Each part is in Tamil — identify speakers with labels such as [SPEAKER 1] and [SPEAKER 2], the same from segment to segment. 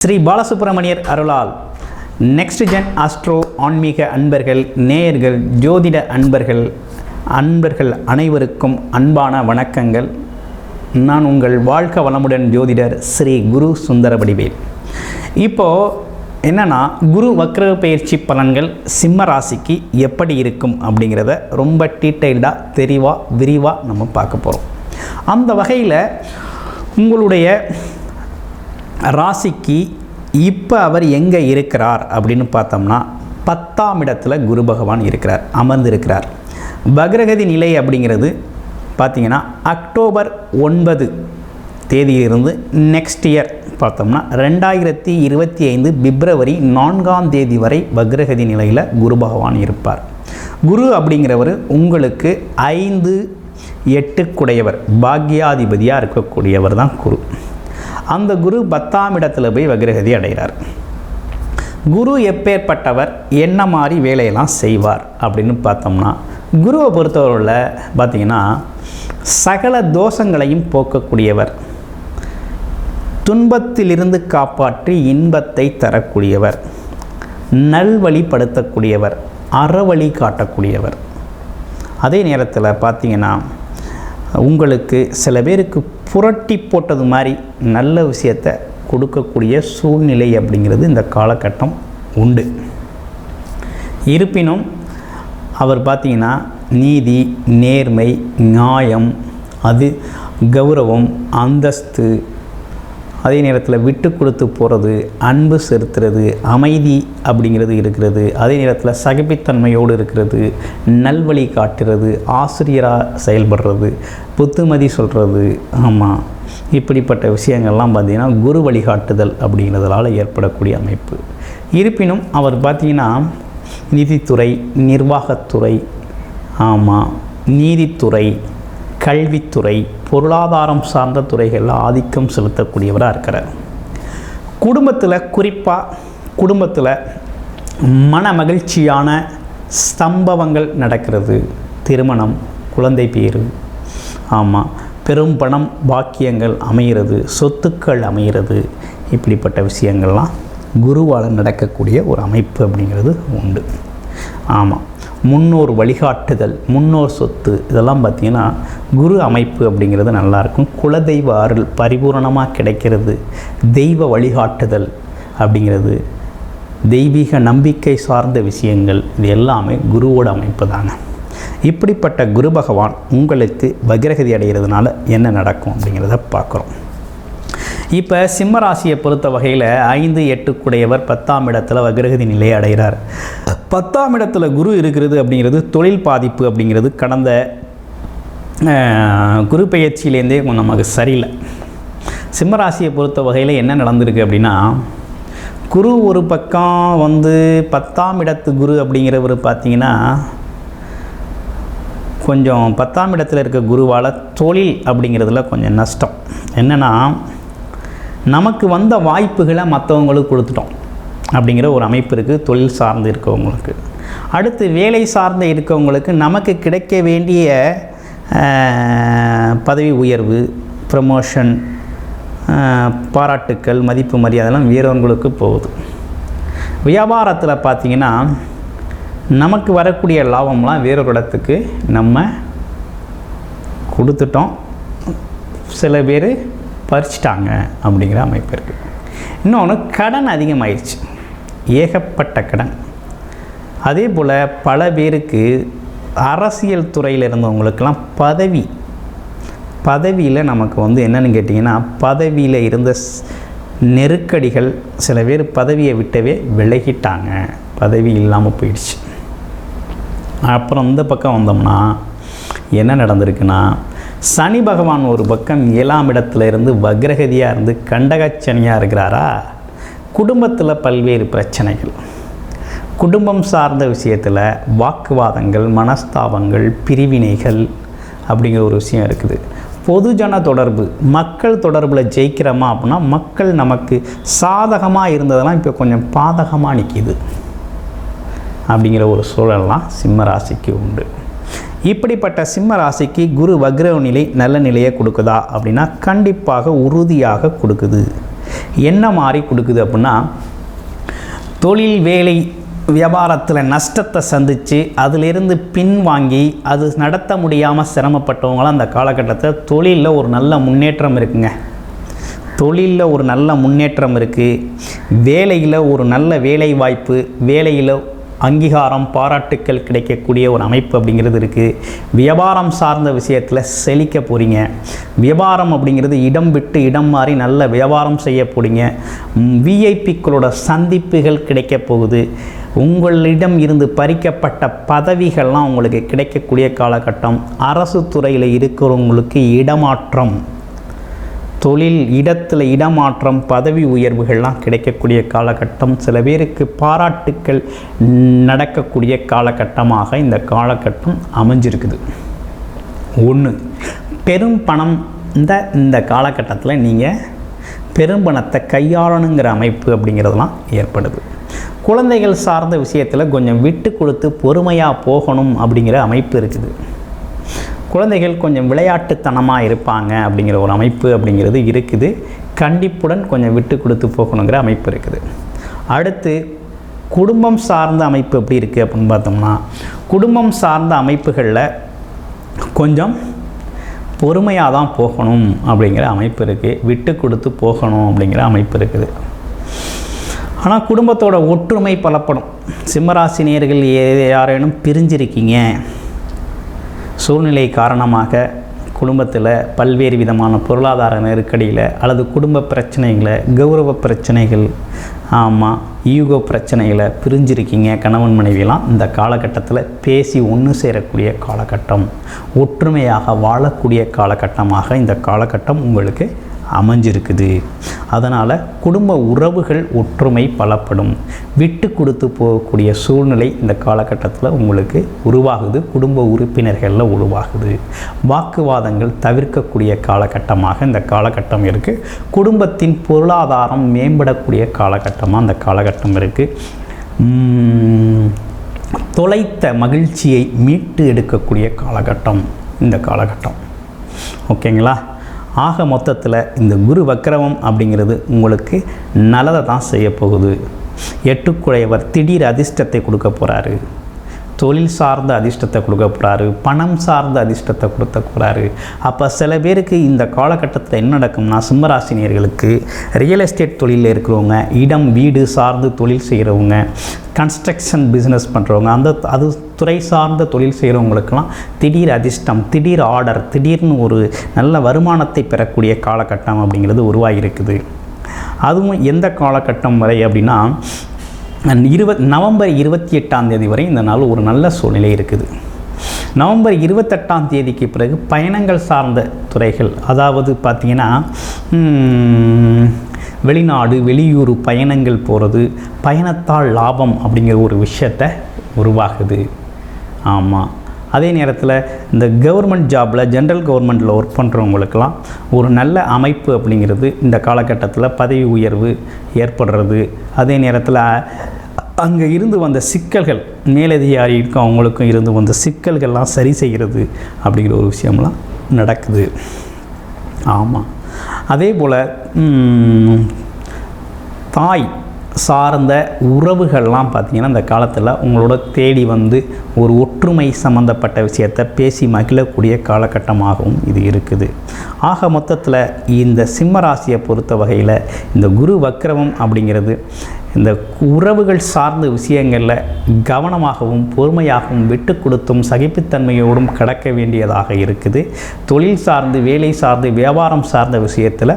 [SPEAKER 1] ஸ்ரீ பாலசுப்ரமணியர் அருளால் நெக்ஸ்ட் ஜென் ஆஸ்ட்ரோ ஆன்மீக அன்பர்கள் நேயர்கள் ஜோதிட அன்பர்கள் அன்பர்கள் அனைவருக்கும் அன்பான வணக்கங்கள். நான் உங்கள் வாழ்க வளமுடன் ஜோதிடர் ஸ்ரீ குரு சுந்தர வடிவேல் இப்போது என்னன்னா குரு வக்ர பயிற்சி பலன்கள் சிம்ம ராசிக்கு எப்படி இருக்கும் அப்படிங்கிறத ரொம்ப டீட்டெயில்டாக தெளிவாக விரிவாக நம்ம பார்க்க போகிறோம் அந்த வகையில் உங்களுடைய ராசிக்கு இப்போ அவர் எங்கே இருக்கிறார் அப்படின்னு பார்த்தோம்னா பத்தாம் இடத்துல குரு பகவான் இருக்கிறார் அமர்ந்திருக்கிறார். பக்ரகதி நிலை அப்படிங்கிறது பார்த்திங்கன்னா அக்டோபர் ஒன்பது தேதியிலிருந்து நெக்ஸ்ட் இயர் பார்த்தோம்னா ரெண்டாயிரத்தி இருபத்தி ஐந்து பிப்ரவரி நான்காம் தேதி வரை பக்ரகதி நிலையில் குரு பகவான் இருப்பார். குரு அப்படிங்கிறவர் உங்களுக்கு ஐந்து எட்டுக்குடையவர் பாக்யாதிபதியாக இருக்கக்கூடியவர் தான் குரு. அந்த குரு பத்தாம் இடத்துல போய் வக்ரகதி அடைகிறார். குரு எப்பேற்பட்டவர் என்ன மாதிரி வேலையெல்லாம் செய்வார் அப்படின்னு பார்த்தோம்னா குருவை பொறுத்தவரையில் பார்த்தீங்கன்னா சகல தோஷங்களையும் போக்கக்கூடியவர் துன்பத்திலிருந்து காப்பாற்றி இன்பத்தை தரக்கூடியவர் நல்வழிப்படுத்தக்கூடியவர் அறவழி காட்டக்கூடியவர். அதே நேரத்தில் பார்த்தீங்கன்னா உங்களுக்கு சில பேருக்கு புரட்டி போட்டது மாதிரி நல்ல விஷயத்தை கொடுக்கக்கூடிய சூழ்நிலை அப்படிங்கிறது இந்த காலகட்டம் உண்டு. இருப்பினும் அவர் பார்த்தீங்கன்னா நீதி நேர்மை நியாயம் அது கௌரவம் அந்தஸ்து அதே நேரத்தில் விட்டு கொடுத்து போகிறது அன்பு செலுத்துறது அமைதி அப்படிங்கிறது இருக்கிறது. அதே நேரத்தில் சகிப்புத்தன்மையோடு இருக்கிறது நல்வழி காட்டுறது ஆசிரியராக செயல்படுறது புத்துமதி சொல்கிறது ஆமாம் இப்படிப்பட்ட விஷயங்கள்லாம் பார்த்திங்கன்னா குரு வழிகாட்டுதல் அப்படிங்கிறதுனால ஏற்படக்கூடிய அமைப்பு. இருப்பினும் அவர் பார்த்திங்கன்னா நிதித்துறை நிர்வாகத்துறை ஆமாம் நீதித்துறை கல்வித்துறை பொருளாதாரம் சார்ந்த துறைகளில் ஆதிக்கம் செலுத்தக்கூடியவராக இருக்கிறார். குடும்பத்தில் குறிப்பாக குடும்பத்தில் மன மகிழ்ச்சியான சம்பவங்கள் நடக்கிறது. திருமணம் குழந்தை பேரு ஆமாம் பெரும் பணம் பாக்கியங்கள் அமைகிறது சொத்துக்கள் அமைகிறது. இப்படிப்பட்ட விஷயங்கள்லாம் குருவால் நடக்கக்கூடிய ஒரு அமைப்பு அப்படிங்கிறது உண்டு. ஆமாம் முன்னோர் வழிகாட்டுதல் முன்னோர் சொத்து இதெல்லாம் பார்த்திங்கன்னா குரு அமைப்பு அப்படிங்கிறது நல்லாயிருக்கும். குலதெய்வ அருள் பரிபூரணமாக கிடைக்கிறது. தெய்வ வழிகாட்டுதல் அப்படிங்கிறது. தெய்வீக நம்பிக்கை சார்ந்த விஷயங்கள் இது எல்லாமே குருவோட அமைப்பு தாங்க. இப்படிப்பட்ட குரு பகவான் உங்களுக்கு பகிரகதி அடைகிறதுனால என்ன நடக்கும் அப்படிங்கிறத பார்க்குறோம். இப்போ சிம்ம ராசியை பொறுத்த வகையில் ஐந்து எட்டுக்குடையவர் பத்தாம் இடத்துல வக்ரகதி நிலையை அடைகிறார். பத்தாம் இடத்துல குரு இருக்கிறது அப்படிங்கிறது தொழில் பாதிப்பு அப்படிங்கிறது கடந்த குரு பயிற்சியிலேருந்தே கொஞ்சம் நமக்கு சரியில்லை. சிம்மராசியை பொறுத்த வகையில் என்ன நடந்திருக்கு அப்படின்னா குரு ஒரு பக்கம் வந்து பத்தாம் இடத்து குரு அப்படிங்கிறவர் பார்த்தீங்கன்னா கொஞ்சம் பத்தாம் இடத்துல இருக்க குருவால் தொழில் அப்படிங்கிறதுல கொஞ்சம் நஷ்டம். என்னென்னா நமக்கு வந்த வாய்ப்புகளை மற்றவங்களுக்கு கொடுத்துட்டோம். அப்படிங்கிற ஒரு அமைப்பு இருக்குது தொழில் சார்ந்து இருக்கவங்களுக்கு. அடுத்து வேலை சார்ந்து இருக்கவங்களுக்கு நமக்கு கிடைக்க வேண்டிய பதவி உயர்வு ப்ரமோஷன் பாராட்டுக்கள் மதிப்பு மரியாதைலாம் வேறவங்களுக்கு போகுது. வியாபாரத்தில் பார்த்திங்கன்னா நமக்கு வரக்கூடிய லாபம்லாம் வேறொரு இடத்துக்கு நம்ம கொடுத்துட்டோம். சில பேர் பறிச்சிட்டாங்க அப்படிங்கிற அமைப்பு இருக்குது இன்னொன்று கடன் அதிகமாயிடுச்சு ஏகப்பட்ட கடன். அதே போல் பல பேருக்கு அரசியல் துறையில் இருந்தவங்களுக்கெல்லாம் பதவி. பதவியில் நமக்கு வந்து என்னென்னு கேட்டிங்கன்னா பதவியில் இருந்த ஸ்- நெருக்கடிகள் சில பேர் பதவியை விட்டவே விலகிட்டாங்க. பதவி இல்லாமல் போயிடுச்சு. அப்புறம் இந்த பக்கம் வந்தோம்னா என்ன நடந்திருக்குன்னா சனி பகவான் ஒரு பக்கம் ஏழாம் இடத்துல இருந்து வக்ரகதியாக இருந்து கண்டகச்சனியாக இருக்கிறாரா? குடும்பத்தில் பல்வேறு பிரச்சனைகள். குடும்பம் சார்ந்த விஷயத்தில் வாக்குவாதங்கள் மனஸ்தாபங்கள் பிரிவினைகள் அப்படிங்கிற ஒரு விஷயம் இருக்குது. பொதுஜன தொடர்பு மக்கள் தொடர்பில் ஜெயிக்கிறோமா அப்படின்னா மக்கள் நமக்கு சாதகமாக இருந்ததெல்லாம் இப்போ கொஞ்சம் பாதகமாக நிற்கிது அப்படிங்கிற ஒரு சூழல்லாம் சிம்ம ராசிக்கு உண்டு. இப்படிப்பட்ட சிம்ம ராசிக்கு குரு வக்ரவ நிலை நல்ல நிலையை கொடுக்குதா அப்படின்னா கண்டிப்பாக உறுதியாக கொடுக்குது. என்ன மாதிரி கொடுக்குது அப்படின்னா தொழில் வேலை வியாபாரத்தில் நஷ்டத்தை சந்தித்து அதிலிருந்து பின்வாங்கி அது நடத்த முடியாமல் சிரமப்பட்டவங்களாம் அந்த காலகட்டத்தில் தொழிலில் ஒரு நல்ல முன்னேற்றம் இருக்குங்க. தொழிலில் ஒரு நல்ல முன்னேற்றம் இருக்குது வேலையில் ஒரு நல்ல வேலை வாய்ப்பு வேலையில் அங்கீகாரம் பாராட்டுக்கள் கிடைக்கக்கூடிய ஒரு அமைப்பு அப்படிங்கிறது இருக்குது வியாபாரம் சார்ந்த விஷயத்தில் செழிக்க போகிறீங்க வியாபாரம் அப்படிங்கிறது இடம் விட்டு இடம் மாறி நல்ல வியாபாரம் செய்ய போகிறீங்க விஐபிக்களோட சந்திப்புகள் கிடைக்க போகுது. உங்களிடம் இருந்து பறிக்கப்பட்ட பதவிகள்லாம் உங்களுக்கு கிடைக்கக்கூடிய காலகட்டம். அரசு துறையில் இருக்கிறவங்களுக்கு இடமாற்றம். தொழில் இடத்துல இடமாற்றம் பதவி உயர்வுகள்லாம் கிடைக்கக்கூடிய காலகட்டம் சில பேருக்கு பாராட்டுக்கள் நடக்கக்கூடிய காலகட்டமாக இந்த காலகட்டம் அமைஞ்சிருக்குது. ஒன்று பெரும் பணம் இந்த இந்த காலகட்டத்தில் நீங்கள் பெரும் பணத்தை கையாளணுங்கிற அமைப்பு அப்படிங்கிறதெல்லாம் ஏற்படுது. குழந்தைகள் சார்ந்த விஷயத்தில் கொஞ்சம் விட்டு கொடுத்து பொறுமையாக போகணும் அப்படிங்கிற அமைப்பு இருக்குது. குழந்தைகள் கொஞ்சம் விளையாட்டுத்தனமாக இருப்பாங்க அப்படிங்கிற ஒரு அமைப்பு அப்படிங்கிறது இருக்குது. கண்டிப்புடன் கொஞ்சம் விட்டு கொடுத்து போகணுங்கிற அமைப்பு இருக்குது. அடுத்து குடும்பம் சார்ந்த அமைப்பு எப்படி இருக்குது அப்படின்னு பார்த்தோம்னா குடும்பம் சார்ந்த அமைப்புகளில் கொஞ்சம் பொறுமையாக தான் போகணும் அப்படிங்கிற அமைப்பு இருக்குது விட்டு கொடுத்து போகணும் அப்படிங்கிற அமைப்பு இருக்குது. ஆனால் குடும்பத்தோட ஒற்றுமை பலப்படும். சிம்மராசினியர்கள் யாரேனும் பிரிஞ்சிருக்கீங்க. சூழ்நிலை காரணமாக குடும்பத்தில் பல்வேறு விதமான பொருளாதார நெருக்கடியில் அல்லது குடும்ப பிரச்சனைகளை கௌரவ பிரச்சனைகள் ஆமாம் ஈகோ பிரச்சனைகளை பிரிஞ்சிருக்கீங்க கணவன் மனைவிலாம் இந்த காலகட்டத்தில் பேசி ஒன்று சேரக்கூடிய காலகட்டம் ஒற்றுமையாக வாழக்கூடிய காலகட்டமாக இந்த காலகட்டம் உங்களுக்கு அமைஞ்சிருக்குது. அதனால் குடும்ப உறவுகள் ஒற்றுமை பலப்படும். விட்டு கொடுத்து போகக்கூடிய சூழ்நிலை இந்த காலகட்டத்தில் உங்களுக்கு உருவாகுது. குடும்ப உறுப்பினர்களில் உருவாகுது. வாக்குவாதங்கள் தவிர்க்கக்கூடிய காலகட்டமாக இந்த காலகட்டம் இருக்குது குடும்பத்தின் பொருளாதாரம் மேம்படக்கூடிய காலகட்டமாக அந்த காலகட்டம் இருக்குது தொலைத்த மகிழ்ச்சியை மீட்டு எடுக்கக்கூடிய காலகட்டம் இந்த காலகட்டம். ஓகேங்களா? ஆக மொத்தத்தில் இந்த குரு வக்கிரமம் அப்படிங்கிறது உங்களுக்கு நல்லதை தான் செய்ய போகுது எட்டுக்குழையவர் திடீர் அதிர்ஷ்டத்தை கொடுக்க போகிறாரு தொழில் சார்ந்த அதிர்ஷ்டத்தை கொடுக்க போகிறாரு பணம் சார்ந்த அதிர்ஷ்டத்தை கொடுக்க போகிறாரு அப்போ சில பேருக்கு இந்த காலகட்டத்தில் என்ன நடக்கும்னா சிம்மராசினியர்களுக்கு ரியல் எஸ்டேட் தொழிலில் இருக்கிறவங்க இடம் வீடு சார்ந்து தொழில் செய்கிறவங்க கன்ஸ்ட்ரக்ஷன் பிஸ்னஸ் பண்ணுறவங்க அந்த அது துறை சார்ந்த தொழில் செய்கிறவங்களுக்கெல்லாம் திடீர் அதிர்ஷ்டம் திடீர் ஆர்டர் திடீர்னு ஒரு நல்ல வருமானத்தை பெறக்கூடிய காலகட்டம் அப்படிங்கிறது உருவாகியிருக்குது. அதுவும் எந்த காலகட்டம் வரை அப்படின்னா இருபத் நவம்பர் இருபத்தி எட்டாம் தேதி வரை இந்த நாள் ஒரு நல்ல சூழ்நிலை இருக்குது. நவம்பர் இருபத்தெட்டாம் தேதிக்கு பிறகு பயணங்கள் சார்ந்த துறைகள் அதாவது பார்த்திங்கன்னா வெளிநாடு வெளியூர் பயணங்கள் போகிறது பயணத்தால் லாபம் அப்படிங்கிற ஒரு விஷயத்தை உருவாகுது ஆமாம் அதே நேரத்தில் இந்த கவர்மெண்ட் ஜாபில் ஜென்ரல் கவர்மெண்ட்டில் ஒர்க் பண்ணுறவங்களுக்கெல்லாம் ஒரு நல்ல அமைப்பு அப்படிங்கிறது இந்த காலகட்டத்தில் பதவி உயர்வு ஏற்படுறது. அதே நேரத்தில் அங்கே இருந்து வந்த சிக்கல்கள் மேலதிகாரிக்கும் அவங்களுக்கும் இருந்து வந்த சிக்கல்கள்லாம் சரி செய்கிறது அப்படிங்கிற ஒரு விஷயம்லாம் நடக்குது. ஆமாம் அதே போல் தாய் சார்ந்த உறவுகள்லாம் பார்த்திங்கன்னா இந்த காலத்தில் உங்களோட தேடி வந்து ஒரு ஒற்றுமை சம்மந்தப்பட்ட விஷயத்தை பேசி மகிழக்கூடிய காலகட்டமாகவும் இது இருக்குது. ஆக மொத்தத்தில் இந்த சிம்ம ராசியை பொறுத்த வகையில் இந்த குரு வக்ரவம் அப்படிங்கிறது இந்த உறவுகள் சார்ந்த விஷயங்களில் கவனமாகவும் பொறுமையாகவும் விட்டு கொடுத்தும் சகிப்புத்தன்மையோடும் கடக்க வேண்டியதாக இருக்குது. தொழில் சார்ந்து வேலை சார்ந்து வியாபாரம் சார்ந்த விஷயத்தில்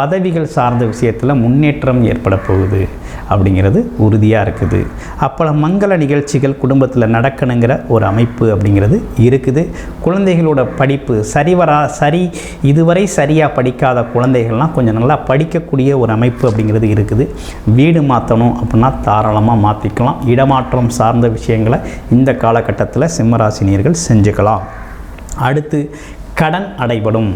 [SPEAKER 1] பதவிகள் சார்ந்த விஷயத்தில் முன்னேற்றம் ஏற்பட போகுது அப்படிங்கிறது உறுதியாக இருக்குது. அப்போ மங்கள நிகழ்ச்சிகள் குடும்பத்தில் நடக்கணுங்கிற ஒரு அமைப்பு அப்படிங்கிறது இருக்குது. குழந்தைகளோட படிப்பு சரிவரா சரி இதுவரை சரியாக படிக்காத குழந்தைகள்லாம் கொஞ்சம் நல்லா படிக்கக்கூடிய ஒரு அமைப்பு அப்படிங்கிறது இருக்குது. வீடு மாற்றணும் அப்படின்னா தாராளமாக மாற்றிக்கலாம் இடமாற்றம் சார்ந்த விஷயங்களை இந்த காலகட்டத்தில் சிம்மராசினியர்கள் செஞ்சுக்கலாம். அடுத்து கடன் அடைபடும்.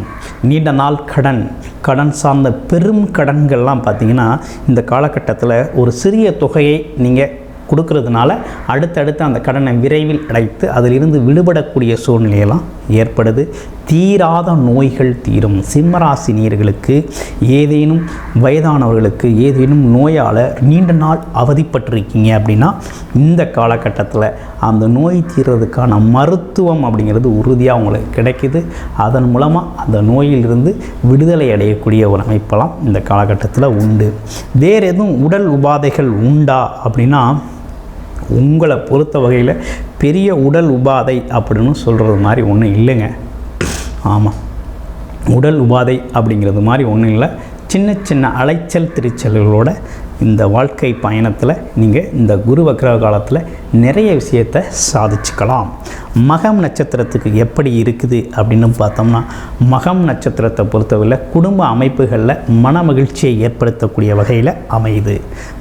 [SPEAKER 1] நீண்ட நாள் கடன். கடன் சார்ந்த பெரும் கடன்கள்லாம் பார்த்திங்கன்னா இந்த காலகட்டத்தில் ஒரு சிறிய தொகையை நீங்கள் கொடுக்கறதுனால அடுத்தடுத்து அந்த கடனை விரைவில் அடைத்து அதிலிருந்து விடுபடக்கூடிய சூழ்நிலையெல்லாம் ஏற்படுது. தீராத நோய்கள் தீரும். சிம்மராசி நீர்களுக்கு ஏதேனும் வயதானவர்களுக்கு ஏதேனும் நோயால் நீண்ட நாள் அவதிப்பட்டிருக்கீங்க அப்படின்னா இந்த காலகட்டத்தில் அந்த நோய் தீர்றதுக்கான மருத்துவம் அப்படிங்கிறது உறுதியாக உங்களுக்கு கிடைக்குது. அதன் மூலமாக அந்த நோயிலிருந்து விடுதலை அடையக்கூடிய ஒரு அமைப்பெல்லாம் இந்த காலகட்டத்தில் உண்டு. வேறு எதுவும் உடல் உபாதைகள் உண்டா அப்படின்னா உங்களை பொறுத்த வகையில் பெரிய உடல் உபாதை அப்படின்னு சொல்கிறது மாதிரி ஒன்றும் இல்லைங்க. ஆமாம் உடல் உபாதை அப்படிங்கிறது மாதிரி ஒன்றும் இல்லை. சின்ன சின்ன அலைச்சல் திருச்சல்களோட இந்த வாழ்க்கை பயணத்தில் நீங்கள் இந்த குரு வக்ர காலத்தில் நிறைய விஷயத்தை சாதிச்சுக்கலாம். மகம் நட்சத்திரத்துக்கு எப்படி இருக்குது அப்படின்னு பார்த்தோம்னா மகம் நட்சத்திரத்தை பொறுத்தவரையில் குடும்ப அமைப்புகளில் மன மகிழ்ச்சியை ஏற்படுத்தக்கூடிய வகையில் அமையுது.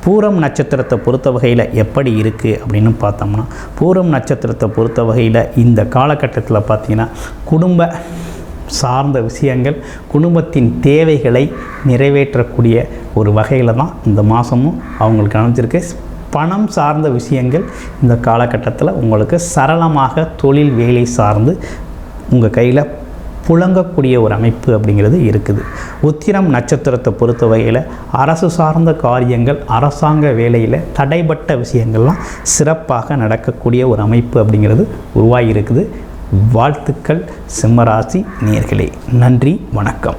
[SPEAKER 1] பூரம் நட்சத்திரத்தை பொறுத்த வகையில் எப்படி இருக்குது அப்படின்னு பார்த்தோம்னா பூரம் நட்சத்திரத்தை பொறுத்த வகையில் இந்த காலகட்டத்தில் பார்த்திங்கன்னா குடும்ப சார்ந்த விஷயங்கள் குடும்பத்தின் தேவைகளை நிறைவேற்றக்கூடிய ஒரு வகையில் தான் இந்த மாதமும் அவங்களுக்கு அமைஞ்சிருக்கு. பணம் சார்ந்த விஷயங்கள் இந்த காலகட்டத்தில் உங்களுக்கு சரளமாக தொழில் வேலை சார்ந்து உங்கள் கையில் புழங்கக்கூடிய ஒரு அமைப்பு அப்படிங்கிறது இருக்குது. உத்திரம் நட்சத்திரத்தை பொறுத்த வகையில் அரசு சார்ந்த காரியங்கள் அரசாங்க வேலையில் தடைப்பட்ட விஷயங்கள்லாம் சிறப்பாக நடக்கக்கூடிய ஒரு அமைப்பு அப்படிங்கிறது உருவாகி இருக்குது. வாழ்த்துக்கள் சிம்மராசி நேர்களே நன்றி வணக்கம்.